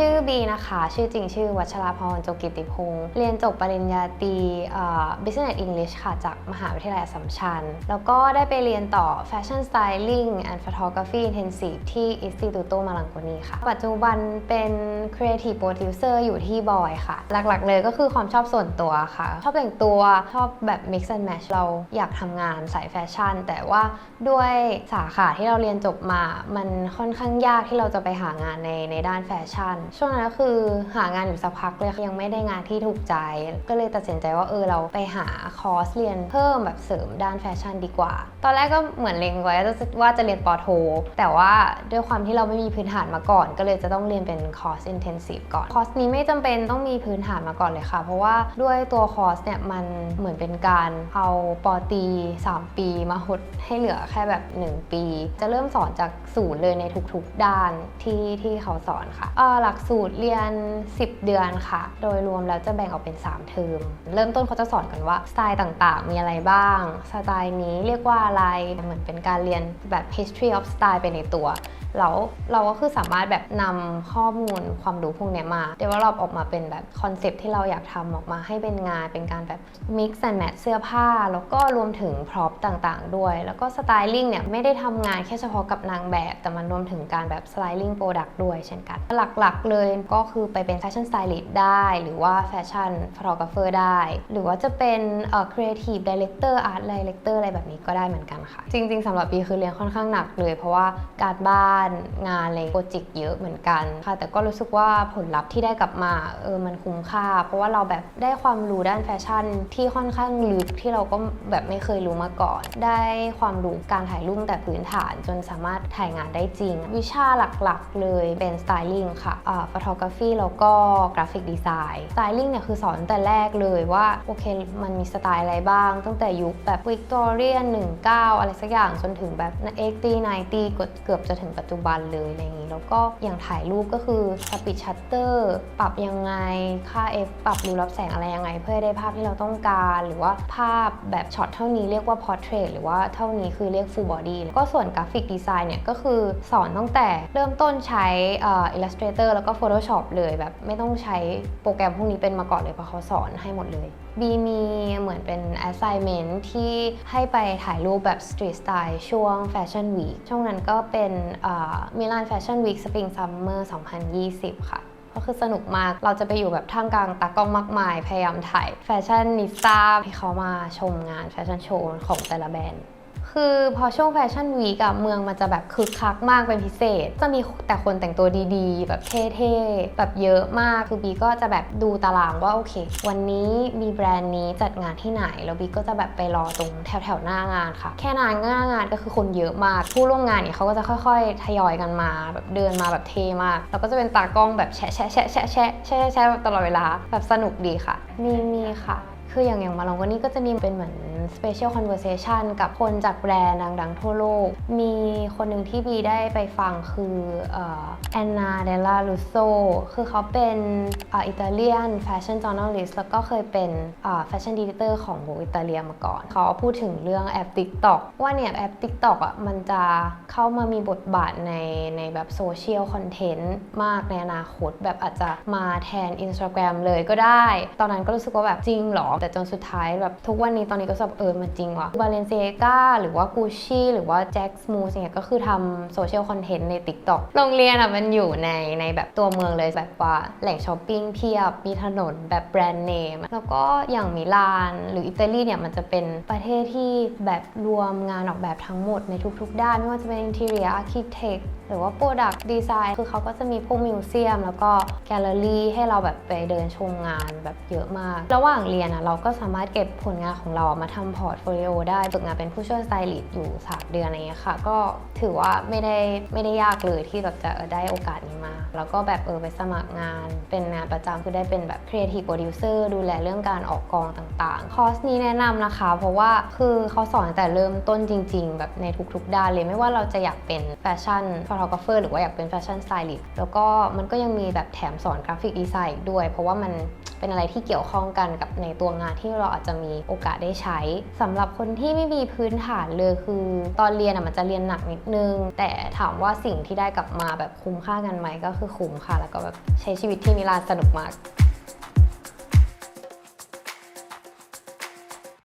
ชื่อบีนะคะ ชื่อจริงชื่อวัชราพรจกิติพงศ์เรียนจบปริญญาตรีเอ่อ Business English ค่ะ จากมหาวิทยาลัยสสัมชัญ แล้วก็ได้ไปเรียนต่อ Fashion Styling and Photography Intensive ที่ Instituto Malangoni ค่ะ ปัจจุบันเป็น Creative Producer อยู่ที่บอยค่ะ หลักๆ เลยก็คือความชอบส่วนตัวค่ะ ชอบแต่งตัว ชอบแบบ mix and match เราอยากทำงานสายแฟชั่น แต่ว่าด้วยสาขาที่เราเรียนจบมา มันค่อนข้างยากที่เราจะไปหางานในในด้านแฟชั่นช่วงนั้นก็คือหางานอยู่สักพักเลยยังไม่ได้งานที่ถูกใจ ก็เลยตัดสินใจว่าเออเราไปหาคอร์สเรียนเพิ่มแบบเสริมด้านแฟชั่นดีกว่า ตอนแรกก็เหมือนเล็งไว้ว่าจะเรียนปอโท แต่ว่าด้วยความที่เราไม่มีพื้นฐานมาก่อน ก็เลยจะต้องเรียนเป็นคอร์ส intensive ก่อน คอร์สนี้ไม่จำเป็นต้องมีพื้นฐานมาก่อนเลยค่ะ เพราะว่าด้วยตัวคอร์สเนี่ยมันเหมือนเป็นการเอาปอตี 3 ปีมาหดให้เหลือแค่แบบ 1 ปี จะเริ่มสอนจากศูนย์เลยในทุกๆด้านที่ที่เขาสอนค่ะอ่อหลักสูตรเรียน 10 เดือนค่ะ โดยรวมแล้วจะแบ่งออกเป็น 3 เทอม เริ่มต้นเขาจะสอนกันว่าสไตล์ต่างๆ มีอะไรบ้าง สไตล์นี้เรียกว่าอะไร เหมือนเป็นการเรียนแบบ history of style ไปในตัว แล้วเราก็คือสามารถแบบนำข้อมูลความรู้พวกนี้มา develop ออกมาเป็นแบบคอนเซปที่เราอยากทำออกมาให้เป็นงานเป็นการแบบ mix and match เสื้อผ้า แล้วก็รวมถึงพร็อพต่างๆ ด้วย แล้วก็สไตลิ่งเนี่ยไม่ได้ทำงานแค่เฉพาะกับนางแบบ แต่มันรวมถึงการแบบ styling product ด้วยเช่นกัน หลักๆเลยก็คือไปเป็น fashion stylist ได้ หรือว่า fashion photographer ได้ หรือว่าจะเป็นเอ่อ creative director art director อะไรแบบนี้ก็ได้เหมือนกันค่ะ จริง ๆสำหรับปีคือเรียนค่อนข้างหนักเลย เพราะว่าการบ้านงานอะไรโปรเจกต์เยอะเหมือนกันค่ะ แต่ก็รู้สึกว่าผลลัพธ์ที่ได้กลับมาเออมันคุ้มค่า เพราะว่าเราแบบได้ความรู้ด้านแฟชั่นที่ค่อนข้างลึกที่เราก็แบบไม่เคยรู้มาก่อน ได้ความรู้การถ่ายรูปแต่พื้นฐานจนสามารถถ่ายงานได้จริง วิชาหลักๆ เลยเป็นสไตลิ่งค่ะอ่าฟอทอกราฟีแล้วก็กราฟิกดีไซน์สไตลิ่งเนี่ยคือสอนแต่แรกเลยว่าโอเคมันมีสไตล์อะไรบ้าง ตั้งแต่ยุคแบบวิกตอเรียน19 อะไรสักอย่างจนถึงแบบเอ็กตีไนตีเกือบจะถึงปัจจุบันเลยอะไรอย่างนี้ แล้วก็อย่างถ่ายรูปก็คือสปีดชัตเตอร์ปรับยังไง ค่า f ปรับรูรับแสงอะไรยังไง เพื่อให้ได้ภาพที่เราต้องการ หรือว่าภาพแบบช็อตเท่านี้เรียกว่า portrait หรือว่าเท่านี้คือเรียก full body แล้ก็ส่วนกราฟิกดีไซน์เนี่ยก็คือสอนตั้งแต่เริ่มต้นใช้เอ่อ Illustrator แล้วก็ Photoshop เลยแบบไม่ต้องใช้โปรแกรมพวกนี้เป็นมาก่อนเลยเพราะเขาสอนให้หมดเลยบีมีเหมือนเป็น assignment ที่ให้ไปถ่ายรูปแบบ street style ช่วง Fashion Week ช่วงนั้นก็เป็นมิลาน Fashion Week Spring Summer 2020 ค่ะก็คือสนุกมาก เราจะไปอยู่แบบท่ามกลางตากล้องมากมาย พยายามถ่ายแฟชั่นนิสตาให้เขามาชมงานแฟชั่นโชว์ของแต่ละแบรนด์ คือพอช่วงแฟชั่นวีกับเมืองมันจะแบบคึกคักมากเป็นพิเศษ จะมีแต่คนแต่งตัวดีๆ แบบเท่ๆ แบบเยอะมาก คือบีก็จะแบบดูตารางว่าโอเค วันนี้มีแบรนด์นี้จัดงานที่ไหน แล้วบีก็จะแบบไปรอตรงแถวๆหน้างานค่ะ แค่นานหน้างานก็คือคนเยอะมาก ผู้ร่วมงานเนี่ยเขาก็จะค่อยๆ ทยอยกันมา แบบเดินมาแบบเท่มาก แล้วก็จะเป็นตากล้องแบบแชะแชะแชะแชะแชะแชะแชะตลอดเวลา แบบสนุกดีค่ะ มีมีค่ะ คืออย่างอย่างมาลองวันนี้ก็จะมีเป็นเหมือน special conversation กับคนจากแบรนด์ดังๆ ทั่วโลก มีคนหนึ่งที่บีได้ไปฟังคือแอนนาเดล a ลูโซคือเขาเป็นอิตาเลียนแฟชั่น journalist แล้วก็เคยเป็นแฟชั่นดีเตอร์ของโบอิตาเลียมาก่อน เขาพูดถึงเรื่องแอป TikTok ว่าเนี่ยแอป TikTok อะมันจะเข้ามามีบทบาทในในแบบโซเชียลคอนเทนต์มากในอนาคตแบบอาจจะมาแทน Instagram เลยก็ได้ ตอนนั้นก็รู้สึกว่าแบบจริงหรอแต่จนสุดท้ายแบบทุกวันนี้ตอนนี้ก็แบบเออมันจริงว่ะบาเลนเซกาหรือว่ากูชี่หรือว่าแจ็คสมูสเนี่ยก็คือทำโซเชียลคอนเทนต์ใน TikTok โรงเรียนอะมันอยู่ในในแบบตัวเมืองเลยแบบว่าแหล่งช้อปปิ้งเพียบมีถนนแบบแบรนด์เนมแล้วก็อย่างมิลานหรืออิตาลีเนี่ยมันจะเป็นประเทศที่แบบรวมงานออกแบบทั้งหมดในทุก ๆ ด้าน ไม่ว่าจะเป็น interior architect หรือว่า Product Design คือเขาก็จะมีพวกมิวเซียมแล้วก็แกลเลอรี่ให้เราแบบไปเดินชมงานแบบเยอะมาก ระหว่างเรียนอะเราราก็สามารถเก็บผลงานของเรามาทำพอร์ตโฟลิโอได้ฝึกงานเป็นผู้ช่วยสไตลิสต์อยู่ 3 เดือนอะไรเงี้ยค่ะ ก็ถือว่าไม่ได้ไม่ได้ยากเลยที่แบบจะได้โอกาสนี้มา แล้วก็แบบเออไปสมัครงาน เป็นงานประจำคือได้เป็นแบบ Creative Producer ดูแลเรื่องการออกกองต่างๆ คอร์สนี้แนะนำนะคะ เพราะว่าคือเขาสอนตั้งแต่เริ่มต้นจริง ๆ แบบในทุกๆ ด้านเลยไม่ว่าเราจะอยากเป็นแฟชั่นฟอทอกราฟเฟอร์หรือว่าอยากเป็นแฟชั่นสไตลิสต์แล้วก็มันก็ยังมีแบบแถมสอนกราฟิกดีไซน์ด้วย เพราะว่ามัน เป็นอะไรที่เกี่ยวข้องกันกับในตัวงานที่เราอาจจะมีโอกาสได้ใช้สำหรับคนที่ไม่มีพื้นฐานเลยคือ ตอนเรียนอะมันจะเรียนหนักนิดนึง แต่ถามว่าสิ่งที่ได้กลับมาแบบคุ้มค่ากันไหมก็คือคุ้มค่ะ แล้วก็แบบใช้ชีวิตที่มิลานสนุกมาก